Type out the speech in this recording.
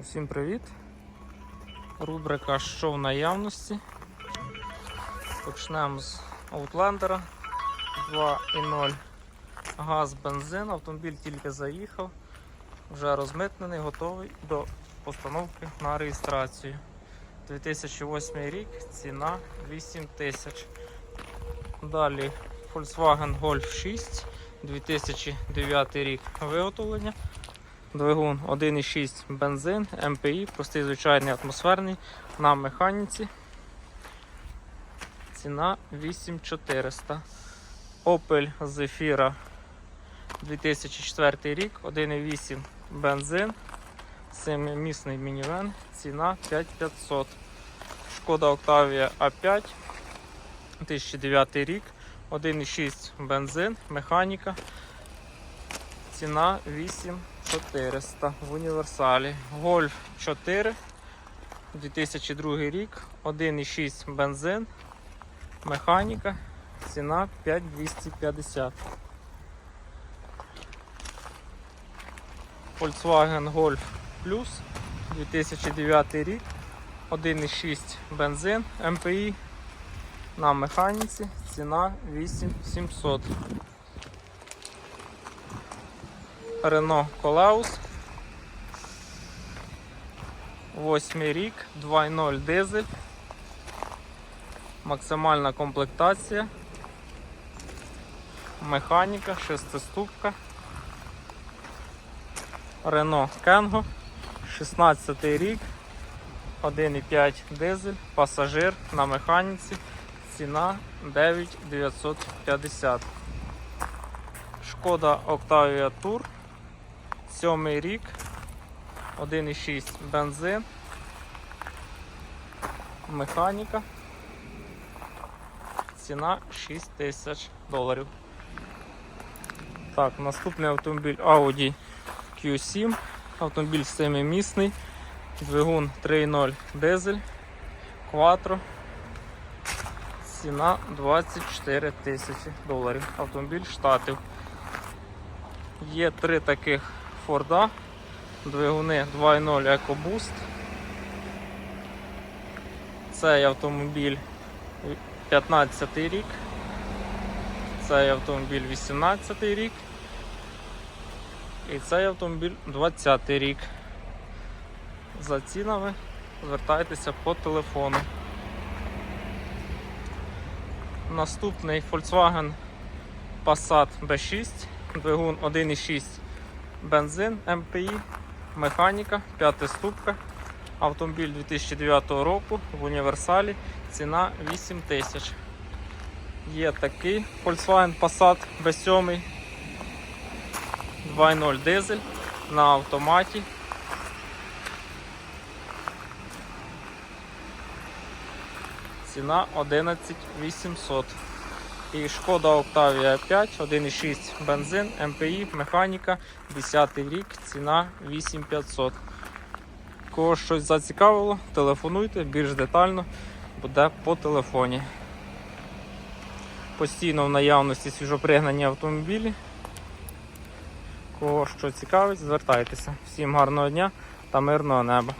Усім привіт! Рубрика Що в наявності. Почнемо з Outlander 2.0 газ, бензин. Автомобіль тільки заїхав, вже розмитнений, готовий до постановки на реєстрацію. 2008 рік, ціна 8 тисяч. Далі Volkswagen Golf 6, 2009 рік виготовлення. Двигун 1,6 бензин, МПІ, простий звичайний атмосферний на механіці. Ціна 8400. Opel Zafira 2004 рік, 1,8 бензин, 7-місний мінівен, ціна 5500. Шкода Octavia A5 2009 рік, 1,6 бензин, механіка. Ціна 8400 в універсалі. Гольф 4 2002 рік, 1,6 бензин, механіка, ціна 5250. Volkswagen Golf Plus. 2009 рік, 1,6 бензин, МПІ на механіці, ціна 8700. Renault Колеус. 8 рік, 2.0 дизель. Максимальна комплектація. Механіка, шестиступка. Renault Kengo. 16 рік. 1,5 дизель, пасажир на механіці. Ціна 9950. Шкода Octavia Tour. Сьомий рік, 1,6 бензин, механіка. Ціна 6 тисяч доларів. Так, наступний автомобіль Audi Q7. Автомобіль семимісний, двигун 3.0 дизель, Quattro. Ціна 24 тисячі доларів. Автомобіль штатів. Є три таких Форда, двигуни 2.0 EcoBoost. Цей автомобіль 15 рік. Цей автомобіль 18 й рік. І цей автомобіль 20 й рік. За цінами звертайтеся по телефону. Наступний Volkswagen Passat B6, двигун 1.6 бензин МПІ, механіка, п'ята ступка. Автомобіль 2009 року в універсалі. Ціна 8 тисяч. Є такий Volkswagen Passat B7 2.0 дизель на автоматі. Ціна 11 800. І шкода Octavia 5, 1,6 бензин, МПІ, механіка, 10 рік, ціна 8500. Кого щось зацікавило, телефонуйте більш детально, буде по телефоні. Постійно в наявності свіжопригнані автомобілі. Кого що цікавить, звертайтеся. Всім гарного дня та мирного неба.